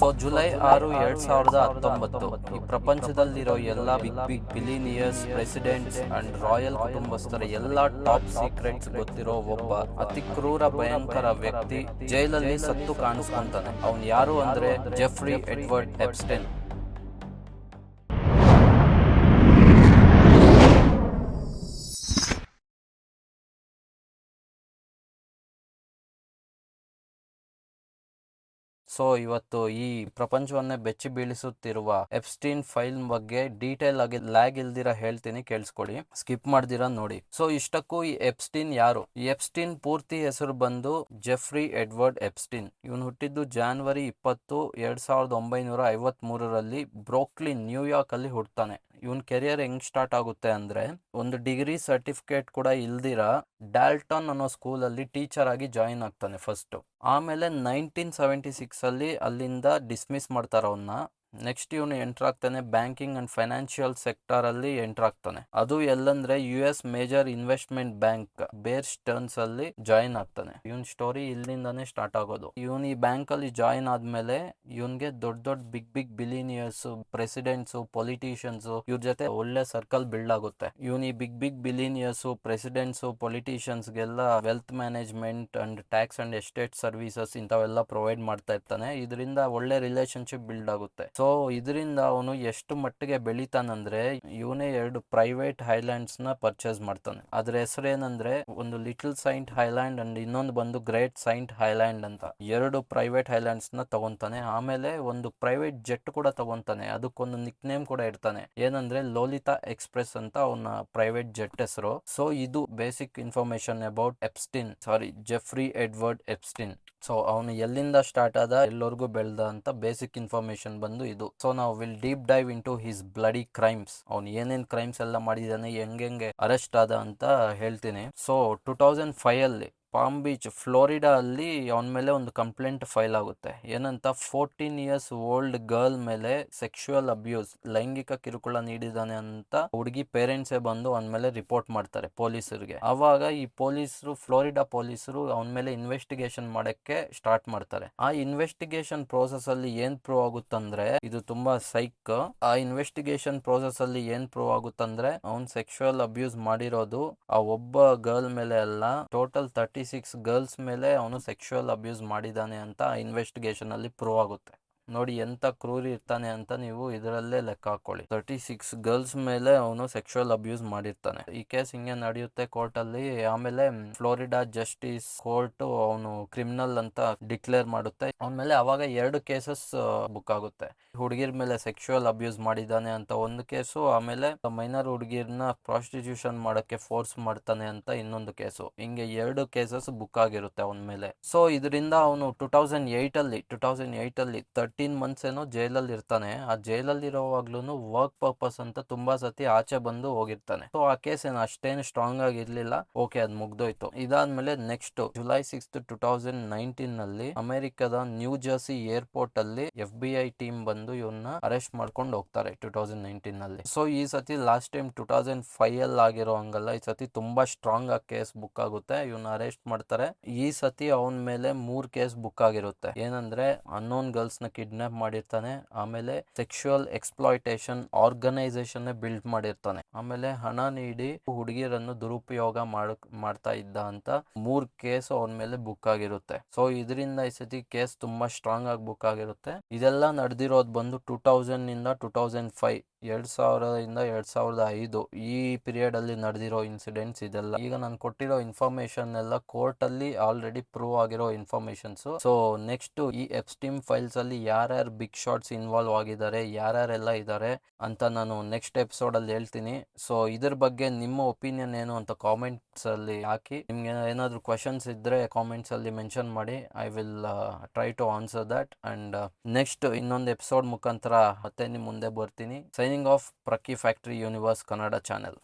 So July ಆರು ಎರಡ್ ಸಾವಿರದ ಹತ್ತೊಂಬತ್ತು ಈ ಪ್ರಪಂಚದಲ್ಲಿರೋ ಎಲ್ಲ big big billionaires presidents and royal ಕುಟುಂಬಸ್ಥರ ಎಲ್ಲಾ ಟಾಪ್ ಸೀಕ್ರೆಟ್ಸ್ ಗೊತ್ತಿರೋ ಒಬ್ಬ ಅತಿ ಕ್ರೂರ ಭಯಂಕರ ವ್ಯಕ್ತಿ ಜೈಲಲ್ಲಿ ಸತ್ತು ಕಾಣಿಸ್ಕೊಂತಾನೆ. ಅವನ್ ಯಾರು ಅಂದ್ರೆ ಜೆಫ್ರಿ ಎಡ್ವರ್ಡ್ ಎಪ್ಸ್ಟೆನ್ ಸೊ ಇವತ್ತು ಈ ಪ್ರಪಂಚವನ್ನೇ ಬೆಚ್ಚಿ ಬೀಳಿಸುತ್ತಿರುವ ಎಪ್ಸ್ಟೀನ್ ಫೈಲ್ ಬಗ್ಗೆ ಡೀಟೇಲ್ ಆಗಿ ಲ್ಯಾಗ್ ಇಲ್ದಿರ ಹೇಳ್ತೀನಿ, ಕೇಳಿಸ್ಕೊಳ್ಳಿ. ಸ್ಕಿಪ್ ಮಾಡ್ದಿರ ನೋಡಿ. ಸೊ ಇಷ್ಟಕ್ಕೂ ಈ ಎಪ್ಸ್ಟೀನ್ ಯಾರು? ಈ ಎಪ್ಸ್ಟೀನ್ ಪೂರ್ತಿ ಹೆಸರು ಬಂದು ಜೆಫ್ರಿ ಎಡ್ವರ್ಡ್ ಎಪ್ಸ್ಟೀನ್. ಇವನು ಹುಟ್ಟಿದ್ದು ಜಾನ್ವರಿ ಇಪ್ಪತ್ತು, ಎರಡ್ ಸಾವಿರದ ಒಂಬೈನೂರ ಐವತ್ ಮೂರರಲ್ಲಿ ಬ್ರೋಕ್ಲಿನ್ ನ್ಯೂಯಾರ್ಕ್ ಅಲ್ಲಿ ಹುಡ್ತಾನೆ ಇವನ್ ಕೆರಿಯರ್ ಹೆಂಗ್ ಸ್ಟಾರ್ಟ್ ಆಗುತ್ತೆ ಅಂದ್ರೆ, ಒಂದು ಡಿಗ್ರಿ ಸರ್ಟಿಫಿಕೇಟ್ ಕೂಡ ಇಲ್ದಿರ ಡಾಲ್ಟನ್ ಅನ್ನೋ ಸ್ಕೂಲ್ ಅಲ್ಲಿ ಟೀಚರ್ ಆಗಿ ಜಾಯಿನ್ ಆಗ್ತಾನೆ ಫಸ್ಟ್ ಆಮೇಲೆ ನೈನ್ಟೀನ್ ಸೆವೆಂಟಿ ಸಿಕ್ಸ್ ಅಲ್ಲಿ ಅಲ್ಲಿಂದ ಡಿಸ್ಮಿಸ್ ಮಾಡ್ತಾರ ಅವನ್ನ ನೆಕ್ಸ್ಟ್ ಇವನು ಎಂಟರ್ ಆಗ್ತಾನೆ ಬ್ಯಾಂಕಿಂಗ್ ಅಂಡ್ ಫೈನಾನ್ಷಿಯಲ್ ಸೆಕ್ಟರ್ ಅಲ್ಲಿ ಎಂಟರ್ ಆಗ್ತಾನೆ ಅದು ಎಲ್ಲಂದ್ರೆ U S major investment bank Bear Stearns ಅಲ್ಲಿ ಜಾಯಿನ್ ಆಗ್ತಾನೆ. ಇವನ್ ಸ್ಟೋರಿ ಇಲ್ಲಿಂದಾನೇ ಸ್ಟಾರ್ಟ್ ಆಗೋದು. ಇವನ್ ಈ ಬ್ಯಾಂಕ್ ಅಲ್ಲಿ ಜಾಯಿನ್ ಆದ್ಮೇಲೆ ಇವನ್ಗೆ ದೊಡ್ಡ ದೊಡ್ಡ big big billionaires presidents politicians ಇವ್ರ ಜೊತೆ ಒಳ್ಳೆ ಸರ್ಕಲ್ ಬಿಲ್ಡ್ ಆಗುತ್ತೆ. ಇವನ್ ಈ big big billionaires presidents politicians ಗೆಲ್ಲ wealth management and tax and estate services ಇಂಥವೆಲ್ಲ ಪ್ರೊವೈಡ್ ಮಾಡ್ತಾ ಇರ್ತಾನೆ. ಇದರಿಂದ ಒಳ್ಳೆ ರಿಲೇಶನ್ಶಿಪ್ ಬಿಲ್ಡ್ ಆಗುತ್ತೆ. ಸೊ, ಇದರಿಂದ ಅವನು ಎಷ್ಟು ಮಟ್ಟಿಗೆ ಬೆಳಿತಾನಂದ್ರೆ ಇವನೇ ಎರಡು ಪ್ರೈವೇಟ್ ಹೈಲ್ಯಾಂಡ್ಸ್ನ ಪರ್ಚೇಸ್ ಮಾಡ್ತಾನೆ. ಅದ್ರ ಹೆಸರೇನಂದ್ರೆ ಒಂದು ಲಿಟಲ್ ಸೈಂಟ್ ಹೈಲ್ಯಾಂಡ್ ಅಂಡ್ ಇನ್ನೊಂದು ಬಂದು ಗ್ರೇಟ್ ಸೈಂಟ್ ಹೈಲ್ಯಾಂಡ್ ಅಂತ. ಎರಡು ಪ್ರೈವೇಟ್ ಹೈಲ್ಯಾಂಡ್ಸ್ನ ತಗೊಂತಾನೆ. ಆಮೇಲೆ ಒಂದು ಪ್ರೈವೇಟ್ ಜೆಟ್ ಕೂಡ ತಗೊಂತಾನೆ. ಅದಕ್ಕೊಂದು ನಿಕ್ ನೇಮ್ ಕೂಡ ಇರ್ತಾನೆ ಏನಂದ್ರೆ ಲೋಲಿತಾ ಎಕ್ಸ್ಪ್ರೆಸ್ ಅಂತ ಅವನ ಪ್ರೈವೇಟ್ ಜೆಟ್ ಹೆಸರು. ಸೊ, ಇದು basic information about Epstein sorry Jeffrey Edward Epstein so ಅವನು ಎಲ್ಲಿಂದ ಸ್ಟಾರ್ಟ್ ಆದ, ಎಲ್ಲರಿಗೂ ಬೆಳೆದ ಅಂತ ಬೇಸಿಕ್ ಇನ್ಫಾರ್ಮೇಶನ್ ಬಂದು ಇದು. ಸೊ ನಾವು will deep dive into his bloody crimes ಅವ್ನು ಏನೇನ್ ಕ್ರೈಮ್ಸ್ ಎಲ್ಲ ಮಾಡಿದಾನೆ ಹೆಂಗೆ ಅರೆಸ್ಟ್ ಆದ ಅಂತ ಹೇಳ್ತೀನಿ. ಸೊ ಟೂ ತೌಸಂಡ್ ಫೈವ್ ಅಲ್ಲಿ ಪಾಮ್ ಬೀಚ್ ಫ್ಲೋರಿಡಾ ಅಲ್ಲಿ ಅವನ ಮೇಲೆ ಒಂದು ಕಂಪ್ಲೇಂಟ್ ಫೈಲ್ ಆಗುತ್ತೆ. ಏನಂತ ಫೋರ್ಟೀನ್ ಇಯರ್ಸ್ ಓಲ್ಡ್ ಗರ್ಲ್ ಮೇಲೆ ಸೆಕ್ಷುವಲ್ ಅಬ್ಯೂಸ್ ಲೈಂಗಿಕ ಕಿರುಕುಳ ನೀಡಿದಾನೆ ಅಂತ ಹುಡುಗಿ ಪೇರೆಂಟ್ಸೇ ಬಂದು ಅವನ ಮೇಲೆ ರಿಪೋರ್ಟ್ ಮಾಡ್ತಾರೆ ಪೊಲೀಸರಿಗೆ. ಅವಾಗ ಈ ಪೊಲೀಸರು ಫ್ಲೋರಿಡಾ ಪೊಲೀಸರು ಅವನ ಮೇಲೆ ಇನ್ವೆಸ್ಟಿಗೇಷನ್ ಮಾಡಕ್ಕೆ ಸ್ಟಾರ್ಟ್ ಮಾಡ್ತಾರೆ. ಆ ಇನ್ವೆಸ್ಟಿಗೇಷನ್ ಪ್ರೋಸೆಸ್ ಅಲ್ಲಿ ಏನ್ ಪ್ರೂವ್ ಆಗುತ್ತಂದ್ರೆ, ಇದು ತುಂಬಾ ಸೈಕ್ ಆ ಇನ್ವೆಸ್ಟಿಗೇಷನ್ ಪ್ರೋಸೆಸ್ ಅಲ್ಲಿ ಏನ್ ಪ್ರೂವ್ ಆಗುತ್ತಂದ್ರೆ, ಅವ್ನ್ ಸೆಕ್ಷುವಲ್ ಅಬ್ಯೂಸ್ ಮಾಡಿರೋದು ಆ ಒಬ್ಬ ಗರ್ಲ್ ಮೇಲೆ ಅಲ್ಲ ಟೋಟಲ್ ತರ್ಟಿ ಸಿಕ್ಸ್ ಗರ್ಲ್ಸ್ ಮೇಲೆ ಅವನು ಸೆಕ್ಷುವಲ್ ಅಬ್ಯೂಸ್ ಮಾಡಿದಾನೆ ಅಂತ ಇನ್ವೆಸ್ಟಿಗೇಷನಲ್ಲಿ ಪ್ರೂವ್ ಆಗುತ್ತೆ. ನೋಡಿ ಎಂತ ಕ್ರೂರಿ ಇರ್ತಾನೆ ಅಂತ ನೀವು ಇದರಲ್ಲೇ ಲೆಕ್ಕ ಹಾಕೊಳ್ಳಿ. ತರ್ಟಿ ಸಿಕ್ಸ್ ಗರ್ಲ್ಸ್ ಮೇಲೆ ಅವನು ಸೆಕ್ಷುವಲ್ ಅಬ್ಯೂಸ್ ಮಾಡಿರ್ತಾನೆ. ಈ ಕೇಸ್ ಹಿಂಗೆ ನಡೆಯುತ್ತೆ ಕೋರ್ಟ್ ಅಲ್ಲಿ. ಆಮೇಲೆ ಫ್ಲೋರಿಡಾ ಜಸ್ಟಿಸ್ ಕೋರ್ಟ್ ಅವನು ಕ್ರಿಮಿನಲ್ ಅಂತ ಡಿಕ್ಲೇರ್ ಮಾಡುತ್ತೆ. ಅವನ ಮೇಲೆ ಅವಾಗ ಎರಡು ಕೇಸಸ್ ಬುಕ್ ಆಗುತ್ತೆ. ಹುಡುಗಿರ್ ಮೇಲೆ ಸೆಕ್ಷುವಲ್ ಅಬ್ಯೂಸ್ ಮಾಡಿದಾನೆ ಅಂತ ಒಂದು ಕೇಸು ಆಮೇಲೆ ಮೈನರ್ ಹುಡುಗಿರ್ನ ಪ್ರಾಸ್ಟಿಟ್ಯೂಷನ್ ಮಾಡಕ್ಕೆ ಫೋರ್ಸ್ ಮಾಡ್ತಾನೆ ಅಂತ ಇನ್ನೊಂದು ಕೇಸು ಹಿಂಗೆ ಎರಡು ಕೇಸಸ್ ಬುಕ್ ಆಗಿರುತ್ತೆ ಅವನ ಮೇಲೆ. ಸೊ ಇದರಿಂದ ಅವನು ಟೂ ತೌಸಂಡ್ ಏಟ್ ಅಲ್ಲಿ ಟೂ ತೌಸಂಡ್ ಏಟ್ ಅಲ್ಲಿ ತರ್ಟೀನ್ ಮಂತ್ಸ್ ಏನೋ ಜೈಲಲ್ಲಿ ಇರ್ತಾನೆ. ಆ ಜೈಲಲ್ಲಿ ಇರೋವಾಗ್ಲೂ ವರ್ಕ್ ಪರ್ಪಸ್ ಅಂತ ತುಂಬಾ ಸತಿ ಆಚೆ ಬಂದು ಹೋಗಿರ್ತಾನೆ. ಸೊ ಆ ಕೇಸ್ ಏನು ಅಷ್ಟೇನು ಸ್ಟ್ರಾಂಗ್ ಆಗಿ ಇರ್ಲಿಲ್ಲ. ಓಕೆ ಅದ್ ಮುಗ್ದೋಯ್ತು. ಇದಾದ್ಮೇಲೆ next July six two thousand ನೈನ್ಟೀನ್ನಲ್ಲಿ ಅಮೆರಿಕದ ನ್ಯೂ ಜರ್ಸಿ ಏರ್ಪೋರ್ಟ್ ಅಲ್ಲಿ ಎಫ್ ಬಿ ಐ ಟೀಮ್ ಬಂದು ಇವನ್ನ ಅರೆಸ್ಟ್ ಮಾಡ್ಕೊಂಡು ಹೋಗ್ತಾರೆ ಟೂ ತೌಸಂಡ್ ನೈನ್ಟೀನ್ನಲ್ಲಿ. ಸೊ ಈ ಸತಿ last time two thousand five ಅಲ್ಲಿ ಆಗಿರೋ ಹಂಗಲ್ಲ. ಈ ಸತಿ ತುಂಬಾ ಸ್ಟ್ರಾಂಗ್ ಆಗಿ ಕೇಸ್ ಬುಕ್ ಆಗುತ್ತೆ. ಇವನ್ನ ಅರೆಸ್ಟ್ ಮಾಡ್ತಾರೆ. ಈ ಸತಿ ಅವನ ಮೇಲೆ ಮೂರ್ ಕೇಸ್ ಬುಕ್ ಆಗಿರುತ್ತೆ. ಏನಂದ್ರೆ ಅನ್ನೋನ್ ಗರ್ಲ್ಸ್ನ ಕಿಡ್ನಾಪ್ ಮಾಡಿರ್ತಾನೆ, ಆಮೇಲೆ ಸೆಕ್ಷುವಲ್ ಎಕ್ಸ್ಪ್ಲಾಯಿಟೇಷನ್ ಆರ್ಗನೈಸೇಷನ್ ಬಿಲ್ಡ್ ಮಾಡಿರ್ತಾನೆ. ಆಮೇಲೆ ಹಣ ನೀಡಿ ಹುಡುಗಿಯರನ್ನು ದುರುಪಯೋಗ ಮಾಡ್ ಮಾಡ್ತಾ ಇದ್ದ ಅಂತ ಮೂರ್ ಕೇಸ್ ಅವನ ಮೇಲೆ ಬುಕ್ ಆಗಿರುತ್ತೆ. ಸೊ ಇದರಿಂದ ಈ ಸತಿ ಕೇಸ್ ತುಂಬಾ ಸ್ಟ್ರಾಂಗ್ ಆಗಿ ಬುಕ್ ಆಗಿರುತ್ತೆ. ಇದೆಲ್ಲ ನಡೆದಿರೋದು ಬಂದು ಟೂ ತೌಸಂಡ್ನಿಂದ ಟೂ ತೌಸಂಡ್ ಫೈವ್ ಎರಡ್ ಸಾವಿರದಿಂದ ಎರಡು ಸಾವಿರದ ಐದು ಈ ಪೀರಿಯಡ್ ಅಲ್ಲಿ ನಡೆದಿರೋ ಇನ್ಸಿಡೆಂಟ್ಸ್ ಇದೆಲ್ಲ. ಈಗ ನಾನು ಕೊಟ್ಟಿರೋ ಇನ್ಫಾರ್ಮೇಶನ್ ಎಲ್ಲ ಕೋರ್ಟ್ ಅಲ್ಲಿ ಆಲ್ರೆಡಿ ಪ್ರೂವ್ ಆಗಿರೋ ಇನ್ಫಾರ್ಮೇಶನ್ಸ್ ಸೊ ನೆಕ್ಸ್ಟ್ ಈ ಎಪ್ಸ್ಟಿಮ್ ಫೈಲ್ಸ್ ಅಲ್ಲಿ ಯಾರ್ಯಾರು ಬಿಗ್ ಶಾಟ್ಸ್ ಇನ್ವಾಲ್ವ್ ಆಗಿದ್ದಾರೆ, ಯಾರ್ಯಾರೆಲ್ಲ ಇದ್ದಾರೆ ಅಂತ ನಾನು ನೆಕ್ಸ್ಟ್ ಎಪಿಸೋಡ್ ಅಲ್ಲಿ ಹೇಳ್ತೀನಿ. ಸೊ ಇದ್ರ ಬಗ್ಗೆ ನಿಮ್ಮ ಒಪಿನಿಯನ್ ಏನು ಅಂತ ಕಾಮೆಂಟ್ಸ್ ಅಲ್ಲಿ ಹಾಕಿ. ನಿಮ್ಗೆ ಏನಾದ್ರು ಕ್ವಶನ್ಸ್ ಇದ್ರೆ ಕಾಮೆಂಟ್ಸ್ ಅಲ್ಲಿ ಮೆನ್ಷನ್ ಮಾಡಿ. I will try to answer that and next ಇನ್ನೊಂದು ಎಪಿಸೋಡ್ ಮುಖಾಂತರ ಮತ್ತೆ ನಿಮ್ ಮುಂದೆ ಬರ್ತೀನಿ. signing of Prakki Factory Universe Kannada channel.